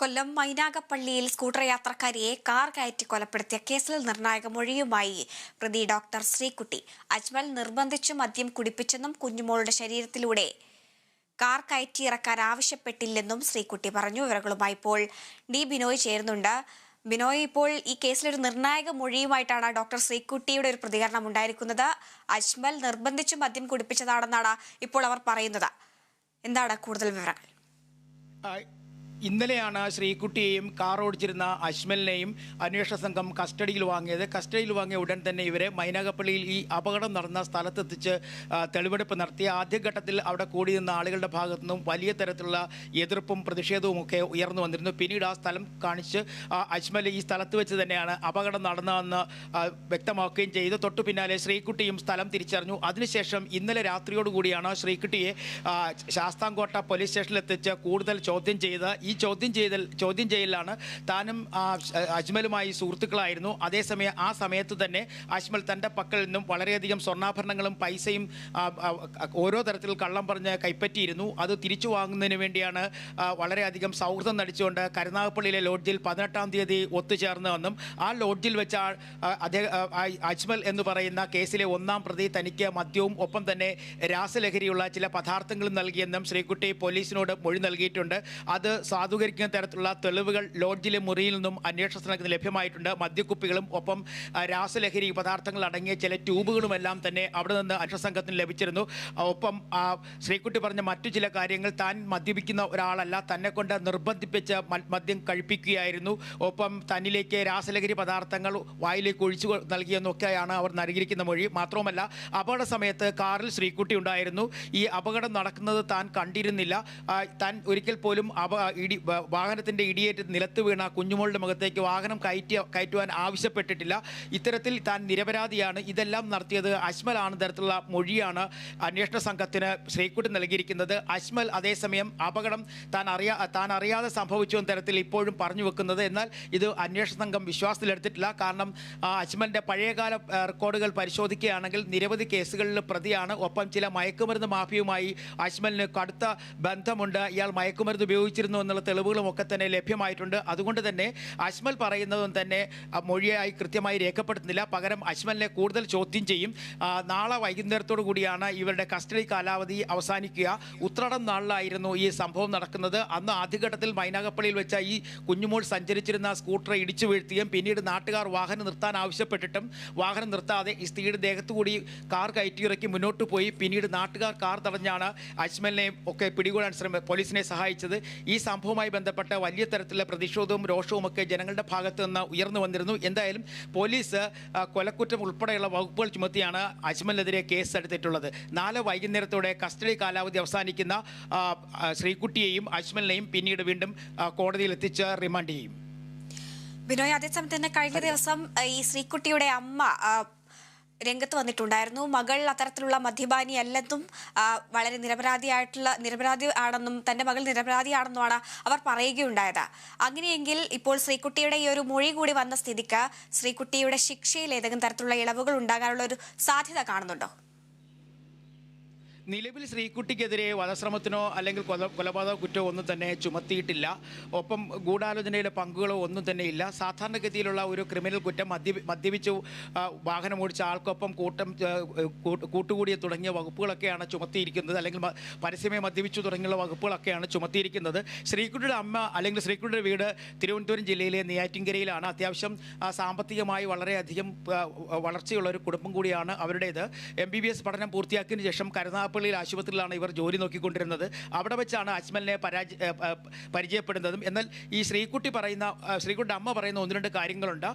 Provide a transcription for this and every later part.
കൊല്ലം മൈനാഗപ്പള്ളിയിൽ scooter യാത്രക്കാരിയെ car കയറ്റി കൊലപ്പെടുത്തിയ കേസിൽ നിർണായക മൊഴിയുമായി പ്രതി ഡോക്ടർ ശ്രീകുട്ടി. അജ്മൽ നിർബന്ധിച്ചു മദ്യം കുടിപ്പിച്ചെന്നും കുഞ്ഞുമോളുടെ ശരീരത്തിലൂടെ കാർ കയറ്റി ഇറക്കാൻ ആവശ്യപ്പെട്ടില്ലെന്നും ശ്രീകുട്ടി പറഞ്ഞു. വിവരങ്ങളുമായി ഇപ്പോൾ ഡി ബിനോയ് ചേരുന്നുണ്ട്. ബിനോയ് ഇപ്പോൾ ഈ കേസിലൊരു നിർണായക മൊഴിയുമായിട്ടാണ് ഡോക്ടർ ശ്രീകുട്ടിയുടെ ഒരു പ്രതികരണം ഉണ്ടായിരിക്കുന്നത്. അജ്മൽ നിർബന്ധിച്ചു മദ്യം കുടിപ്പിച്ചതാണെന്നാണ് ഇപ്പോൾ അവർ പറയുന്നത്. എന്താണ് കൂടുതൽ വിവരങ്ങൾ? ഇന്നലെയാണ് ശ്രീകുട്ടിയെയും കാർ ഓടിച്ചിരുന്ന അശ്മലിനെയും അന്വേഷണ സംഘം കസ്റ്റഡിയിൽ വാങ്ങിയത്. കസ്റ്റഡിയിൽ വാങ്ങിയ ഉടൻ തന്നെ ഇവരെ മൈനാഗപ്പള്ളിയിൽ ഈ അപകടം നടന്ന സ്ഥലത്തെത്തിച്ച് തെളിവെടുപ്പ് നടത്തി. ആദ്യഘട്ടത്തിൽ അവിടെ കൂടി നിന്ന ആളുകളുടെ ഭാഗത്തു നിന്നും വലിയ തരത്തിലുള്ള എതിർപ്പും പ്രതിഷേധവും ഒക്കെ ഉയർന്നു വന്നിരുന്നു. പിന്നീട് ആ സ്ഥലം കാണിച്ച് അജ്മൽ ഈ സ്ഥലത്ത് വെച്ച് തന്നെയാണ് അപകടം നടന്നതെന്ന് വ്യക്തമാക്കുകയും ചെയ്തു. തൊട്ടു പിന്നാലെ ശ്രീകുട്ടിയും സ്ഥലം തിരിച്ചറിഞ്ഞു. അതിനുശേഷം ഇന്നലെ രാത്രിയോടുകൂടിയാണ് ശ്രീകുട്ടിയെ ശാസ്താംകോട്ട പോലീസ് സ്റ്റേഷനിലെത്തിച്ച് കൂടുതൽ ചോദ്യം ചെയ്ത് ചോദ്യം ചെയ്തൽ ചോദ്യം ചെയ്യലാണ് താനും അജ്മലുമായി സുഹൃത്തുക്കളായിരുന്നു. അതേസമയം ആ സമയത്ത് തന്നെ അജ്മൽ തന്റെ പക്കൽ നിന്നും വളരെയധികം സ്വർണാഭരണങ്ങളും പൈസയും ഓരോ തരത്തിൽ കള്ളം പറഞ്ഞ് കൈപ്പറ്റിയിരുന്നു. അത് തിരിച്ചു വാങ്ങുന്നതിന് വേണ്ടിയാണ് വളരെയധികം സൗഹൃദം നടിച്ചുകൊണ്ട് കരുനാഗപ്പള്ളിയിലെ ലോഡ്ജിൽ പതിനെട്ടാം തീയതി ഒത്തുചേർന്നതെന്നും ആ ലോഡ്ജിൽ വെച്ച അജ്മൽ എന്ന് പറയുന്ന കേസിലെ ഒന്നാം പ്രതി തനിക്ക് മദ്യവും ഒപ്പം തന്നെ രാസലഹരിയുള്ള ചില പദാർത്ഥങ്ങളും നൽകിയെന്നും ശ്രീകുട്ടി പോലീസിനോട് മൊഴി നൽകിയിട്ടുണ്ട്. അത് സാധൂകരിക്കുന്ന തരത്തിലുള്ള തെളിവുകൾ ലോഡ്ജിലെ മുറിയിൽ നിന്നും അന്വേഷണ സംഘത്തിന് ലഭ്യമായിട്ടുണ്ട്. മദ്യക്കുപ്പികളും ഒപ്പം രാസലഹരി പദാർത്ഥങ്ങൾ അടങ്ങിയ ചില ട്യൂബുകളുമെല്ലാം തന്നെ അവിടെ നിന്ന് അന്വേഷണ സംഘത്തിന് ലഭിച്ചിരുന്നു. ഒപ്പം ശ്രീക്കുട്ടി പറഞ്ഞ മറ്റു ചില കാര്യങ്ങൾ താൻ മദ്യപിക്കുന്ന ഒരാളല്ല തന്നെ കൊണ്ട് നിർബന്ധിപ്പിച്ച് മദ്യം കഴിപ്പിക്കുകയായിരുന്നു. ഒപ്പം തന്നിലേക്ക് രാസലഹരി പദാർത്ഥങ്ങൾ വായിലേക്ക് ഒഴിച്ചു നൽകിയെന്നൊക്കെയാണ് അവർ നൽകിയിരിക്കുന്ന മൊഴി. മാത്രവുമല്ല അപകട സമയത്ത് കാറിൽ ശ്രീക്കുട്ടി ഉണ്ടായിരുന്നു. ഈ അപകടം നടക്കുന്നത് താൻ കണ്ടിരുന്നില്ല. താൻ ഒരിക്കൽ പോലും അപ ഇടി വാഹനത്തിന്റെ ഇടിയേറ്റ് നിലത്ത് വീണ കുഞ്ഞുമോളുടെ മുഖത്തേക്ക് വാഹനം കയറ്റി കയറ്റുവാൻ ആവശ്യപ്പെട്ടിട്ടില്ല. ഇത്തരത്തിൽ താൻ നിരപരാധിയാണ്. ഇതെല്ലാം നടത്തിയത് അജ്മലാണ്. തരത്തിലുള്ള മൊഴിയാണ് അന്വേഷണ സംഘത്തിന് ശ്രീക്കുട്ടി നൽകിയിരിക്കുന്നത്. അജ്മൽ അതേസമയം അപകടം താൻ അറിയാ താൻ അറിയാതെ സംഭവിച്ചു എന്ന തരത്തിൽ ഇപ്പോഴും പറഞ്ഞു വെക്കുന്നത്. എന്നാൽ ഇത് അന്വേഷണ സംഘം വിശ്വാസത്തിലെടുത്തിട്ടില്ല. കാരണം അജ്മലിന്റെ പഴയകാല റെക്കോർഡുകൾ പരിശോധിക്കുകയാണെങ്കിൽ നിരവധി കേസുകളിൽ പ്രതിയാണ്. ഒപ്പം ചില മയക്കുമരുന്ന് മാഫിയുമായി അജ്മലിന് കടുത്ത ബന്ധമുണ്ട്. ഇയാൾ മയക്കുമരുന്ന് ഉപയോഗിച്ചിരുന്നു എന്നുള്ള തെളിവുകളും ഒക്കെ തന്നെ ലഭ്യമായിട്ടുണ്ട്. അതുകൊണ്ട് തന്നെ അജ്മൽ പറയുന്നതും തന്നെ മൊഴിയായി കൃത്യമായി രേഖപ്പെടുത്തുന്നില്ല. പകരം അജ്മലിനെ കൂടുതൽ ചോദ്യം ചെയ്യും. നാളെ വൈകുന്നേരത്തോടു കൂടിയാണ് ഇവരുടെ കസ്റ്റഡി കാലാവധി അവസാനിക്കുക. ഉത്രാടം നാളിലായിരുന്നു ഈ സംഭവം നടക്കുന്നത്. അന്ന് ആദ്യഘട്ടത്തിൽ മൈനാഗപ്പള്ളിയിൽ വെച്ച ഈ കുഞ്ഞുമോൾ സഞ്ചരിച്ചിരുന്ന സ്കൂട്ടർ ഇടിച്ചു വീഴ്ത്തുകയും പിന്നീട് നാട്ടുകാർ വാഹനം നിർത്താൻ ആവശ്യപ്പെട്ടിട്ടും വാഹനം നിർത്താതെ ഈ സ്ത്രീയുടെ ദേഹത്തു കൂടി കാർ കയറ്റിയിറക്കി മുന്നോട്ട് പോയി. പിന്നീട് നാട്ടുകാർ കാർ തടഞ്ഞാണ് അജ്മലിനെ ഒക്കെ പിടികൂടാൻ ശ്രമ പോലീസിനെ സഹായിച്ചത്. ഈ സംഭവവുമായി ബന്ധപ്പെട്ട വലിയ തരത്തിലുള്ള പ്രതിഷേധവും രോഷവും ഒക്കെ ജനങ്ങളുടെ ഭാഗത്ത് നിന്ന് ഉയർന്നു വന്നിരുന്നു. എന്തായാലും പോലീസ് കൊലക്കുറ്റം ഉൾപ്പെടെയുള്ള വകുപ്പുകൾ ചുമത്തിയാണ് അജ്മലിനെതിരെ കേസ് എടുത്തിട്ടുള്ളത്. നാളെ വൈകുന്നേരത്തോടെ കസ്റ്റഡി കാലാവധി അവസാനിക്കുന്ന ശ്രീകുട്ടിയെയും അജ്മലിനെയും പിന്നീട് വീണ്ടും കോടതിയിൽ എത്തിച്ച് റിമാൻഡ് ചെയ്യും. വിനോയ് അതേസമയം തന്നെ കഴിഞ്ഞ ദിവസം ഈ ശ്രീകുട്ടിയുടെ അമ്മ രംഗത്ത് വന്നിട്ടുണ്ടായിരുന്നു. മകൾ അത്തരത്തിലുള്ള മദ്യപാനി അല്ലെന്നും വളരെ നിരപരാധിയായിട്ടുള്ള നിരപരാധി ആണെന്നും തന്റെ മകൾ നിരപരാധിയാണെന്നുമാണ് അവർ പറയുകയുണ്ടായത്. അങ്ങനെയെങ്കിൽ ഇപ്പോൾ ശ്രീകുട്ടിയുടെ ഈ ഒരു മൊഴി കൂടി വന്ന സ്ഥിതിക്ക് ശ്രീകുട്ടിയുടെ ശിക്ഷയിൽ ഏതെങ്കിലും തരത്തിലുള്ള ഇളവുകൾ ഉണ്ടാകാനുള്ള ഒരു സാധ്യത കാണുന്നുണ്ടോ? നിലവിൽ ശ്രീകുട്ടിക്കെതിരെ വധശ്രമത്തിനോ അല്ലെങ്കിൽ കൊല കൊലപാതക കുറ്റമോ ഒന്നും തന്നെ ചുമത്തിയിട്ടില്ല. ഒപ്പം ഗൂഢാലോചനയുടെ പങ്കുകളോ ഒന്നും തന്നെ ഇല്ല. സാധാരണഗതിയിലുള്ള ഒരു ക്രിമിനൽ കുറ്റം മദ്യ മദ്യപിച്ചു വാഹനമോടിച്ച ആൾക്കൊപ്പം കൂട്ടം കൂട്ടുകൂടിയ തുടങ്ങിയ വകുപ്പുകളൊക്കെയാണ് ചുമത്തിയിരിക്കുന്നത്. അല്ലെങ്കിൽ പരസ്യമേ മദ്യപിച്ചു തുടങ്ങിയുള്ള വകുപ്പുകളൊക്കെയാണ് ചുമത്തിയിരിക്കുന്നത്. ശ്രീകുട്ടിയുടെ അമ്മ അല്ലെങ്കിൽ ശ്രീകുട്ടിയുടെ വീട് തിരുവനന്തപുരം ജില്ലയിലെ നെയ്യാറ്റിൻകരയിലാണ്. അത്യാവശ്യം സാമ്പത്തികമായി വളരെയധികം വളർച്ചയുള്ള ഒരു കുടുംബം കൂടിയാണ് അവരുടേത്. എം ബി ബി എസ് പഠനം പൂർത്തിയാക്കിയതിനു ശേഷം കരുനാഗപ്പള്ളിയിൽ ആശുപത്രിയിലാണ് ഇവർ ജോലി നോക്കിക്കൊണ്ടിരുന്നത്. അവിടെ വെച്ചാണ് അജ്മലിനെ പരാജ പരിചയപ്പെടുന്നതും. എന്നാൽ ഈ ശ്രീകുട്ടി പറയുന്ന ശ്രീകുട്ടി അമ്മ പറയുന്ന ഒന്ന് രണ്ട് കാര്യങ്ങളുണ്ട്.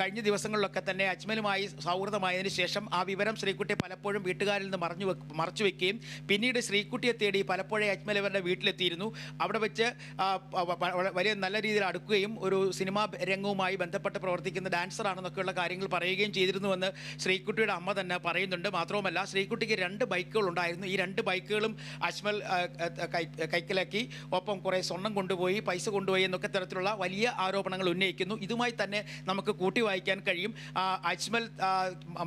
കഴിഞ്ഞ ദിവസങ്ങളിലൊക്കെ തന്നെ അജ്മലുമായി സൗഹൃദമായതിനു ശേഷം ആ വിവരം ശ്രീകുട്ടി പലപ്പോഴും വീട്ടുകാരിൽ നിന്ന് മറഞ്ഞു മറച്ചു വെക്കുകയും പിന്നീട് ശ്രീകുട്ടിയെ തേടി പലപ്പോഴേ അജ്മൽ ഇവരുടെ വീട്ടിലെത്തിയിരുന്നു. അവിടെ വെച്ച് വലിയ നല്ല രീതിയിൽ അടുക്കുകയും ഒരു സിനിമാ രംഗവുമായി ബന്ധപ്പെട്ട് പ്രവർത്തിക്കുന്ന ഡാൻസർ ആണെന്നൊക്കെയുള്ള കാര്യങ്ങൾ പറയുകയും ചെയ്തിരുന്നുവെന്ന് ശ്രീകുട്ടിയുടെ അമ്മ തന്നെ പറയുന്നുണ്ട്. മാത്രവുമല്ല ശ്രീകുട്ടിക്ക് രണ്ട് ബൈക്കുകൾ ബൈക്കുകളുണ്ടായിരുന്നു ഈ രണ്ട് ബൈക്കുകളും അജ്മൽ കൈക്കലാക്കി. ഒപ്പം കുറേ സ്വർണം കൊണ്ടുപോയി പൈസ കൊണ്ടുപോയി എന്നൊക്കെ തരത്തിലുള്ള വലിയ ആരോപണങ്ങൾ ഉന്നയിക്കുന്നു. ഇതുമായി തന്നെ നമുക്ക് കൂട്ടി വായിക്കാൻ കഴിയും. അജ്മൽ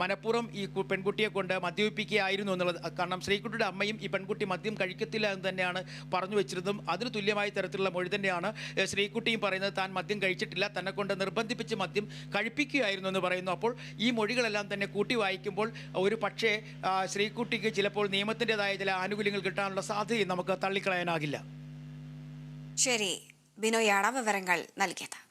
മനപ്പുറം ഈ പെൺകുട്ടിയെ കൊണ്ട് മദ്യപിപ്പിക്കുകയായിരുന്നു എന്നുള്ളത്. കാരണം ശ്രീകുട്ടിയുടെ അമ്മയും ഈ പെൺകുട്ടി മദ്യം കഴിക്കത്തില്ല എന്ന് തന്നെയാണ് പറഞ്ഞു വെച്ചിരുന്നതും. അതിന് തുല്യമായ തരത്തിലുള്ള മൊഴി തന്നെയാണ് ശ്രീകുട്ടിയും പറയുന്നത്. താൻ മദ്യം കഴിച്ചിട്ടില്ല. തന്നെ കൊണ്ട് നിർബന്ധിപ്പിച്ച് മദ്യം കഴിപ്പിക്കുകയായിരുന്നു എന്ന് പറയുന്നു. അപ്പോൾ ഈ മൊഴികളെല്ലാം തന്നെ കൂട്ടി വായിക്കുമ്പോൾ ഒരു പക്ഷേ ശ്രീകുട്ടിക്ക് ചിലപ്പോൾ നിയമത്തിന്റെതായ ചില ആനുകൂല്യങ്ങൾ കിട്ടാനുള്ള സാധ്യതയും നമുക്ക് തള്ളിക്കളയാനാകില്ല. ശരി. ബിനോയാണ് വിവരങ്ങൾ നൽകിയത്.